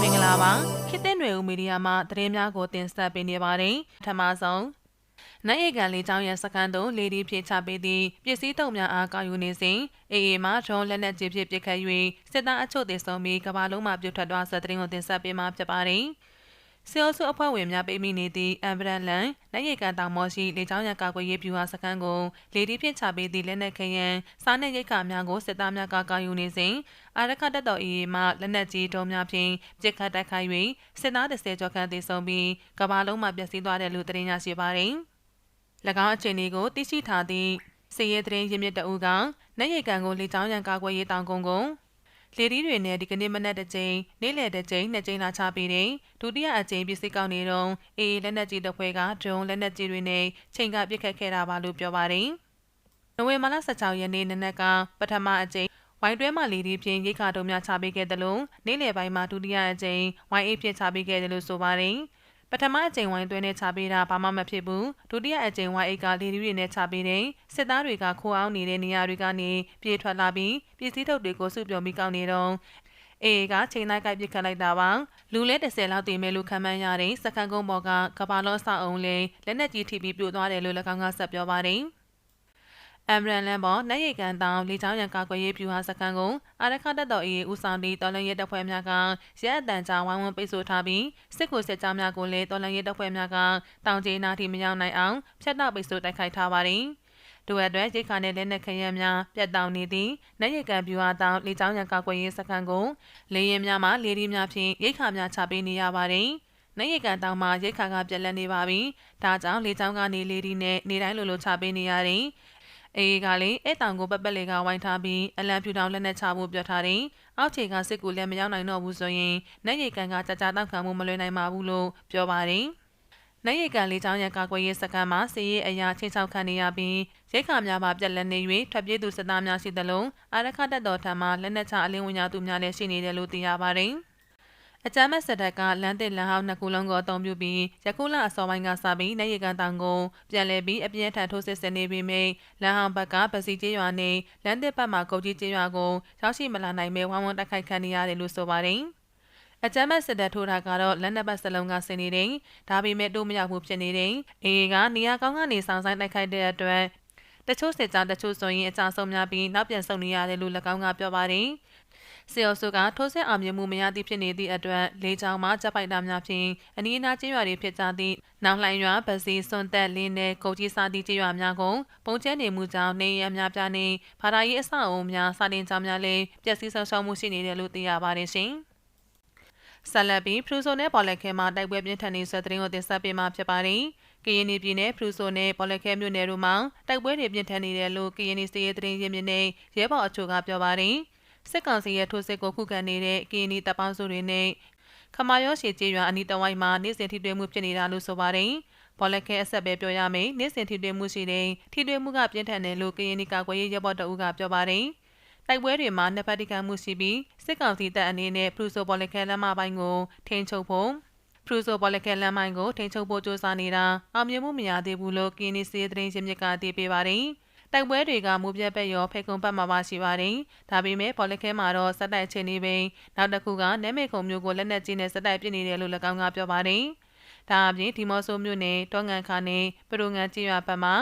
မင်္ဂလာပါခေတ်သစ်ຫນွေဦးမီဒီယာမှသတင်းများကိုတင်ဆက်ပေးနေပါတယ်ပထမဆုံးနိုင်ဧကန်လေးချောင်းရဲ့စကန်သို့လေဒီဖြည့်ချပေးသည့်ပစ္စည်းတုံများအားကောက်ယူနေစဉ်အေအေမှဒရုန်းလက်နက်ကြီးဖြင့်ပစ်ခတ်၍စစ်သားအချို့သေဆုံးပြီးကမ္ဘာလုံးမှပြုတ်ထွက်သွားဆက်သတင်းကိုတင်ဆက်ပေးမှာဖြစ်ပါတယ်။ ဆီအိုစုအဖွဲ့ဝင်များပိမိနေသည့်အမ်ဘရန်လန်လက်ရိတ်ကန်တောင်မော်ရှိလေကြောင်းရန်ကာကွယ်ရေးဗျူဟာစခန်းကိုလေဒီဖြင့်ချပေးသည့်လက်နက်ခရန်စားနပ်ရိက္ခာများကိုစစ်သားများကကာယူနေစဉ်အာရခတပ်တော်အေမှလက်နက်ကြီးတုံးများဖြင့်ပစ်ခတ်တိုက်ခိုက်၍စစ်သား30ကျော်ခန့်သေဆုံးပြီးကမ္ဘာလုံးမှာပျက်စီးသွားတယ်လို့သတင်းရရှိပါသည်။၎င်းအခြေအနေကိုသိရှိထားသည့်စီရဲသတင်းရင်းမြစ်တအူးကနိုင်ရိတ်ကန်ကိုလေကြောင်းရန်ကာကွယ်ရေးတောင်ကုန်းကို လေဒီတွေနဲ့ဒီကနေ့မနက်တစ်ကြိမ်နေ့လယ်တစ်ကြိမ်နှစ်ကြိမ်လာချပေးတယ်ဒုတိယအကြိမ်ပစ္စည်းကောက်နေတော့အေးလက်နက်ကြီးတစ်ဖွဲကဒရုန်းလက်နက်ကြီးတွေနဲ့ချိန်ကပစ်ခတ်ခဲ့တာပါလို့ပြောပါတယ်နိုဝင်ဘာလ16ရက်နေ့နနက်ကပထမအကြိမ်ဝိုင်းတွဲမှလီဒီဖြင့်ရိတ်ခါတုံများချပေးခဲ့တယ်လို့နေ့လယ်ပိုင်းမှာဒုတိယအကြိမ်ဝိုင်းအေးဖြင့်ချပေးခဲ့တယ်လို့ဆိုပါတယ်။ ပထမအကြိမ်ဝိုင်းသွဲနဲ့ချပေးတာဘာမှမဖြစ်ဘူးဒုတိယအကြိမ်ဝိုင်းအိတ်ကလေဒီတွေနဲ့ချပေးတယ်စစ်သားတွေကခိုးအောင်နေတဲ့နေရာတွေကနေပြေးထွက်လာပြီးပစ္စည်းထုတ်တွေကိုစုပြုံပြီးကောက်နေတော့အေးကချိန်လိုက်ကိုက်ပစ်ခတ်လိုက်တာပါလူလဲ30လောက်တည်မဲ့လို့ခံမှန်းရတဲ့စကန်ကုန်းဘော်ကကဘာလောဆောက်အောင်လဲလက်နက်ကြီးထိပြီးပြိုသွားတယ်လို့၎င်းကဆက်ပြောပါတယ် အမ်ရန်လန်ပေါ်နိုင်ရိတ်ကန်တောင်လေချောင်းရန်ကာကွယ်ရေးပြူဟာစကန်ကိုအာရခတက်တော်အေးဦးဆောင်ပြီးတော်လန်ရဲတပ်ဖွဲ့များကရဲအတန်ကြာဝိုင်းဝန်းပိတ်ဆို့ထားပြီးစစ်ကိုစစ်ကြောင်းများကိုလည်းတော်လန်ရဲတပ်ဖွဲ့များကတောင်ကျေးနာထိမရောက်နိုင်အောင်ဖျက်တောက်ပိတ်ဆို့တိုက်ခိုက်ထားပါတယ်။တို့အတွက်ရိတ်ခါနဲ့လက်နက်ခရမ်းများပြတ်တောက်နေသည့်နိုင်ရိတ်ကန်ပြူဟာတောင်လေချောင်းရန်ကာကွယ်ရေးစကန်ကိုလေရင်များမှလေဒီများဖြင့်ရိတ်ခါများချပေးနေရပါတယ်။နိုင်ရကန်တောင်မှာရိတ်ခါကပြက်လက်နေပါပြီ။ဒါကြောင့်လေချောင်းကနေလေဒီနဲ့နေတိုင်းလိုလိုချပေးနေရတယ်။ အေးကလည်းအဲ့တောင်ကိုပက်ပက်လေးကဝိုင်းထားပြီးအလံဖြူတောင်လက်နဲ့ချဖို့ပြောထားတယ်။အောက်ခြေကစစ်ကူလည်းမရောက်နိုင်တော့ဘူးဆိုရင်နိုင်ရိတ်ကန်ကကြာကြာတောက်ခံမှုမလွယ်နိုင်ပါဘူးလို့ပြောပါတယ်။နိုင်ရိတ်ကန်လေးချောင်းရန်ကာကွယ်ရေးစခန်းမှာစီရေးအရာချင်းချောက်ခံနေရပြီးရိတ်ခါများပါပြက်လက်နေ၍ထွက်ပြေးသူစစ်သားများရှိသလိုအာရခတက်တော်ထံမှလက်နက်ချအလင်းဝင်ညာသူများလည်းရှိနေတယ်လို့သိရပါတယ်။ အကြမ်းမဲ့စစ်တပ်ကလမ်းတစ်လမ်းဟောင်းနှစ်ခုလုံးကိုအုံပြုပြီးယခုလအစောပိုင်းကစပြီးနေရီကန်တောင်ကိုပြန်လည်ပြီးအပြင်းထန်ထိုးစစ်ဆင်နေပြီးမိလမ်းဟောင်းဘက်ကပစီကျေးရွာနဲ့လမ်းတစ်ဘက်မှာကုတ်ကြီးကျေးရွာကိုရောက်ရှိမလာနိုင်ပဲဝမ်းဝမ်းတိုက်ခိုက်ခံနေရတယ်လို့ဆိုပါတယ်အကြမ်းမဲ့စစ်တပ်ထိုးတာကတော့လက်နက်ပတ်စလုံးကဆင်နေတယ်။ဒါပေမဲ့တို့မရောက်ဘူးဖြစ်နေတယ်။အေးကနေရာကောင်းကနေဆောင်ဆိုင်တိုက်ခိုက်တဲ့အတွက်တချို့စစ်ကြောင်းတချို့ဆိုရင်အကြဆုံးများပြီးနောက်ပြန်ဆုတ်နေရတယ်လို့၎င်းကပြောပါတယ်။ စေအော်ဆိုကထိုးစစ်အောင်မြင်မှုမရသည့်ဖြစ်နေသည့်အတွက်လေကြောင်းမှဂျပိုက်တာများဖြင့်အနီးအနားကျေးရွာတွေဖြစ်ကြသည့်နောင်လှိုင်ရွာပစီစွန်သက်လင်းနဲ့ကုတ်ကြီးစာသည့်ကျေးရွာများကိုပုံကျဲနေမှုကြောင့်နေရများပြားနေဘာသာရေးအဆောက်အအုံများစာတင်ကြောင်းများလည်းပျက်စီးဆုံးရှုံးမှုရှိနေတယ်လို့သိရပါတယ်ရှင်။ဆက်လက်ပြီးဖရူဆိုနဲ့ပေါ်လက်ခဲမှာတိုက်ပွဲပြင်းထန်နေဆက်သတင်းကိုတင်ဆက်ပေးမှာဖြစ်ပါတယ်။ကရင်ပြည်နယ်ဖရူဆိုနဲ့ပေါ်လက်ခဲမြို့နယ်တို့မှာတိုက်ပွဲတွေပြင်းထန်နေတယ်လို့ကရင်စီရေးသတင်းရင်းမြစ်နဲ့ရဲဘော်အချို့ကပြောပါတယ်။ စစ်ကောင်စီရဲ့ထိုးစစ်ကိုခုခံနေတဲ့ကီနီတပ်ပေါင်းစုတွေနဲ့ခမာယောရှေကျေးရွာအနီးတဝိုက်မှာနေ့စဉ်ထိတွေ့မှုဖြစ်နေတာလို့ဆိုပါတယ်။ဘောလခဲအဆက်ပဲပြောရမယ်နေ့စဉ်ထိတွေ့မှုရှိတဲ့ထိတွေ့မှုကပြင်းထန်တယ်လို့ကရင်နီကာကွယ်ရေးရပ်ဘော်တအုပ်ကပြောပါတယ်။တိုက်ပွဲတွေမှာနှစ်ဖက်တိကမှုရှိပြီးစစ်ကောင်စီတပ်အနေနဲ့ပရူဆိုဘောလခဲလမ်းမပိုင်းကိုထိန်းချုပ်ဖို့ပရူဆိုဘောလခဲလမ်းမိုင်းကိုထိန်းချုပ်ဖို့ကြိုးစားနေတာအောင်မြင်မှုမရသေးဘူးလို့ကင်းနီစီသတင်းရင်းမြစ်ကတည်ပြပါတယ်။ တိုက်ပွဲတွေကမူပြက်ဘက်ရောဖေကုံဘက်မှာပါရှိပါတယ်။ဒါပေမဲ့ပေါ်လက်ခဲမှာတော့စက်တိုက်ချင်းနေပင်နောက်တစ်ခုကနဲမေခုံမျိုးကိုလက်နက်ကြီးနဲ့စက်တိုက်ပစ်နေတယ်လို့၎င်းကပြောပါတယ်။ဒါအပြင်ဒီမော့ဆိုမျိုးနဲ့တောငံခါနဲ့ပရိုငံကြီးရွာဘက်မှာ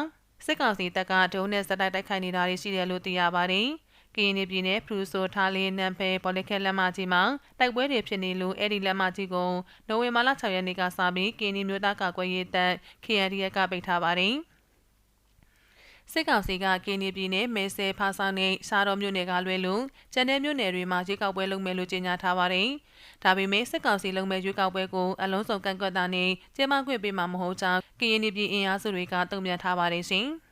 စစ်ကောင်စီတပ်ကဒုံးနဲ့စက်တိုက်တိုက်ခိုက်နေတာတွေရှိတယ်လို့သိရပါတယ်။ကရင်ပြည်နယ်ဖရူဆိုထားလေးနံဖဲပေါ်လက်ခဲလက်မကြီးမှာတိုက်ပွဲတွေဖြစ်နေလို့အဲ့ဒီလက်မကြီးကိုနိုဝင်ဘာလ6ရက်နေ့ကစပြီးကရင်မျိုးသားကာကွယ်ရေးတပ် KNDF ကပိတ်ထားပါတယ်။ စစ်ကောင်စီကကင်းနီပြည်နယ်မဲဆဲဖာဆောင်နဲ့ရှားတော်မြို့နယ်ကလွဲလို့ကျန်တဲ့မြို့နယ်တွေမှာရွေးကောက်ပွဲလုပ်မယ်လို့ကြေညာထားပါတယ်။ဒါပေမဲ့စစ်ကောင်စီလုပ်မဲ့ရွေးကောက်ပွဲကိုအလုံးစုံကန့်ကွက်တာနဲ့ကျင်းပခွင့်ပေးမှာမဟုတ်ကြောင်းကင်းနီပြည်အင်အားစုတွေကတုံ့ပြန်ထားပါတယ်ရှင်။